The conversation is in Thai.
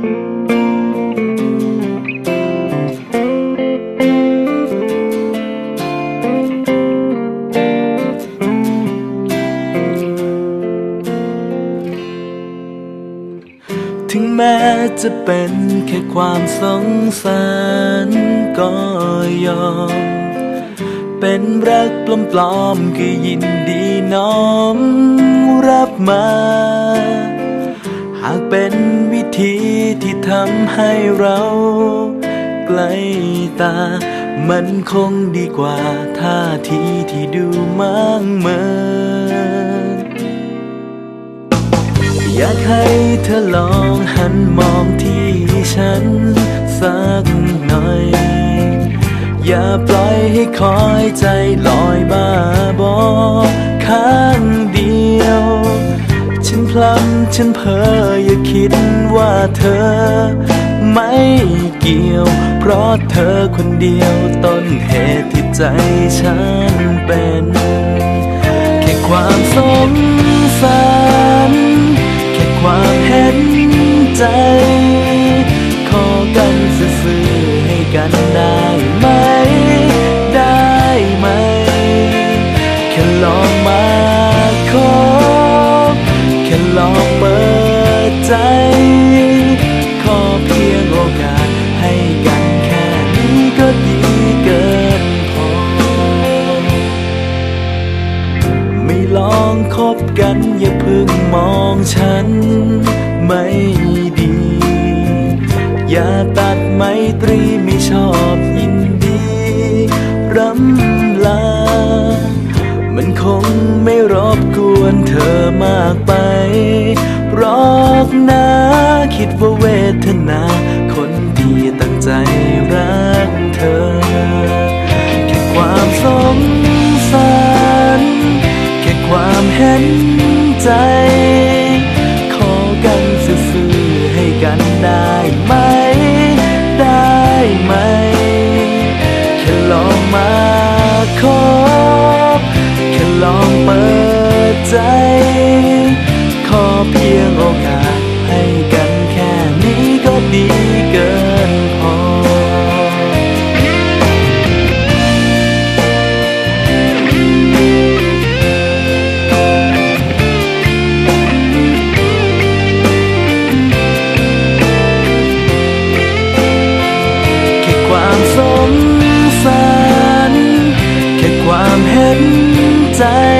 ถึงแม้จะเป็นแค่ความสงสารก็ยอม เป็นรักปลอมๆก็ยินดีน้อมรับมา หากเป็น ที่ทำให้เราใกล้ตา มันคงดีกว่าท่าทีที่ดูมั่งเหมินอยากให้เธอลองหันมองที่ฉันสักหน่อย อย่าปล่อยให้คอยใจลอยบ้าบอข้า พลั้งฉันเพ้ออย่าคิดว่าเธอ ไม่เกี่ยว เพราะเธอคนเดียวต้นเหตุที่ใจฉันเป็น แค่ความสงสารแค่ความเห็นใจ ขอกันซื่อๆให้กันได้ไหมได้ บกันอย่าเพิ่งมองฉันไม่ดี อย่าตัดไมตรีไม่ชอบยินดีรำลา มันคงไม่รบกวนเธอมากไปรอกนะ คิดว่าเวทนา คนที่ตั้งใจ ค ใ